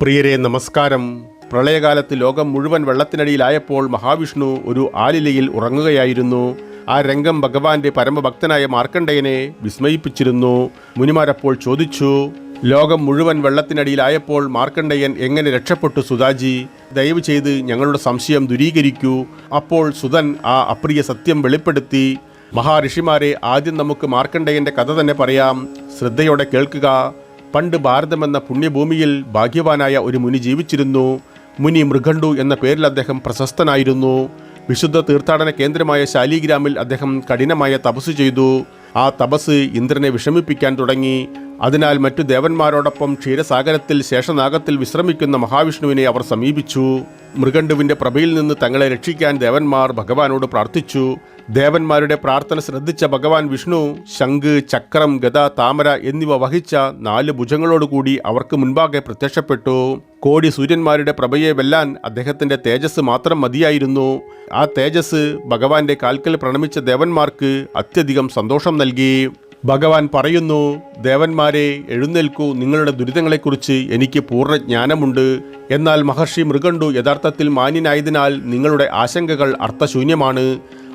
പ്രിയരെ നമസ്കാരം. പ്രളയകാലത്ത് ലോകം മുഴുവൻ വെള്ളത്തിനടിയിലായപ്പോൾ മഹാവിഷ്ണു ഒരു ആലിലയിൽ ഉറങ്ങുകയായിരുന്നു. ആ രംഗം ഭഗവാന്റെ പരമഭക്തനായ മാർക്കണ്ഡയനെ വിസ്മയിപ്പിച്ചിരുന്നു. മുനിമാരപ്പോൾ ചോദിച്ചു ലോകം മുഴുവൻ വെള്ളത്തിനടിയിലായപ്പോൾ മാർക്കണ്ഡയൻ എങ്ങനെ രക്ഷപ്പെട്ടു സുധാജി? ദയവ് ചെയ്ത് ഞങ്ങളുടെ സംശയം ദുരീകരിക്കൂ. അപ്പോൾ സുതൻ ആ അപ്രിയ സത്യം വെളിപ്പെടുത്തി മഹാഋഷിമാരെ ആദ്യം നമുക്ക് മാർക്കണ്ഡയന്റെ കഥ തന്നെ പറയാം. ശ്രദ്ധയോടെ കേൾക്കുക. പണ്ട് ഭാരതം എന്ന പുണ്യഭൂമിയിൽ ഭാഗ്യവാനായ ഒരു മുനി ജീവിച്ചിരുന്നു. മുനി മൃഗണ്ടു എന്ന പേരിൽ അദ്ദേഹം പ്രശസ്തനായിരുന്നു. വിശുദ്ധ തീർത്ഥാടന കേന്ദ്രമായ ശാലിഗ്രാമിൽ അദ്ദേഹം കഠിനമായ തപസ് ചെയ്തു. ആ തപസ് ഇന്ദ്രനെ വിഷമിപ്പിക്കാൻ തുടങ്ങി. അതിനാൽ മറ്റു ദേവന്മാരോടൊപ്പം ക്ഷീരസാഗരത്തിൽ ശേഷനാഗത്തിൽ വിശ്രമിക്കുന്ന മഹാവിഷ്ണുവിനെ അവർ സമീപിച്ചു. മൃഗണ്ടുവിന്റെ പ്രഭയിൽ നിന്ന് തങ്ങളെ രക്ഷിക്കാൻ ദേവന്മാർ ഭഗവാനോട് പ്രാർത്ഥിച്ചു. ദേവന്മാരുടെ പ്രാർത്ഥന ശ്രദ്ധിച്ച ഭഗവാൻ വിഷ്ണു ശംഖ് ചക്രം ഗത താമര എന്നിവ വഹിച്ച നാല് ഭുജങ്ങളോടുകൂടി അവർക്ക് മുൻപാകെ പ്രത്യക്ഷപ്പെട്ടു. കോടി സൂര്യന്മാരുടെ പ്രഭയെ വെല്ലാൻ അദ്ദേഹത്തിന്റെ തേജസ് മാത്രം മതിയായിരുന്നു. ആ തേജസ് ഭഗവാന്റെ കാൽക്കൽ പ്രണമിച്ച ദേവന്മാർക്ക് അത്യധികം സന്തോഷം നൽകി. ഭഗവാൻ പറയുന്നു ദേവന്മാരെ എഴുന്നേൽക്കൂ. നിങ്ങളുടെ ദുരിതങ്ങളെക്കുറിച്ച് എനിക്ക് പൂർണ ജ്ഞാനമുണ്ട് എന്നാൽ മഹർഷി മൃഗണ്ടു യഥാർത്ഥത്തിൽ മാന്യനായതിനാൽ നിങ്ങളുടെ ആശങ്കകൾ അർത്ഥശൂന്യമാണ്.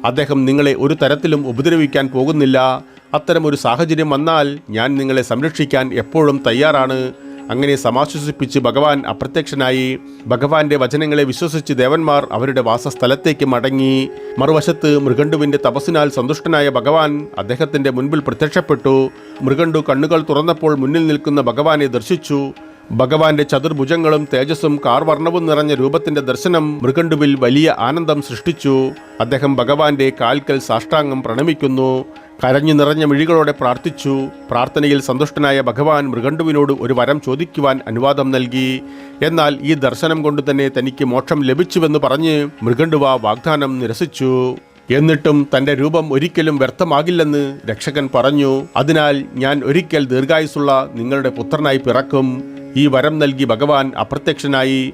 അദ്ദേഹം നിങ്ങളെ ഒരു തരത്തിലും ഉപദ്രവിക്കാൻ പോകുന്നില്ല. അത്തരമൊരു സാഹചര്യം വന്നാൽ ഞാൻ നിങ്ങളെ സംരക്ഷിക്കാൻ എപ്പോഴും തയ്യാറാണ്. അങ്ങനെ സമാശ്വസിപ്പിച്ച് ഭഗവാൻ അപ്രത്യക്ഷനായി. ഭഗവാന്റെ വചനങ്ങളെ വിശ്വസിച്ച് ദേവന്മാർ അവരുടെ വാസസ്ഥലത്തേക്ക് മടങ്ങി. മറുവശത്ത് മൃഗണ്ടുവിന്റെ തപസ്സിനാൽ സന്തുഷ്ടനായ ഭഗവാൻ അദ്ദേഹത്തിന്റെ മുൻപിൽ പ്രത്യക്ഷപ്പെട്ടു. മൃഗണ്ടു കണ്ണുകൾ തുറന്നപ്പോൾ മുന്നിൽ നിൽക്കുന്ന ഭഗവാനെ ദർശിച്ചു. ഭഗവാന്റെ ചതുർഭുജങ്ങളും തേജസ്സും കാർവർണവും നിറഞ്ഞ രൂപത്തിന്റെ ദർശനം മൃഗണ്ടുവിൽ വലിയ ആനന്ദം സൃഷ്ടിച്ചു. അദ്ദേഹം ഭഗവാന്റെ കാൽക്കൽ സാഷ്ടാംഗം പ്രണമിക്കുന്നു. കരഞ്ഞു നിറഞ്ഞ മിഴികളോടെ പ്രാർത്ഥിച്ചു. പ്രാർത്ഥനയിൽ സന്തുഷ്ടനായ ഭഗവാൻ മൃഗണ്ടുവിനോട് ഒരു വരം ചോദിക്കുവാൻ അനുവാദം നൽകി. എന്നാൽ ഈ ദർശനം കൊണ്ട് തന്നെ തനിക്ക് മോക്ഷം ലഭിച്ചുവെന്ന് പറഞ്ഞ് മൃഗണ്ടുവ വാഗ്ദാനം നിരസിച്ചു. എന്നിട്ടും തന്റെ രൂപം ഒരിക്കലും വ്യർത്ഥമാകില്ലെന്ന് രക്ഷകൻ പറഞ്ഞു. അതിനാൽ ഞാൻ ഒരിക്കൽ ദീർഘായുസുള്ള നിങ്ങളുടെ പുത്രനായി പിറക്കും. ഈ വരം നൽകി ഭഗവാൻ അപ്രത്യക്ഷനായി.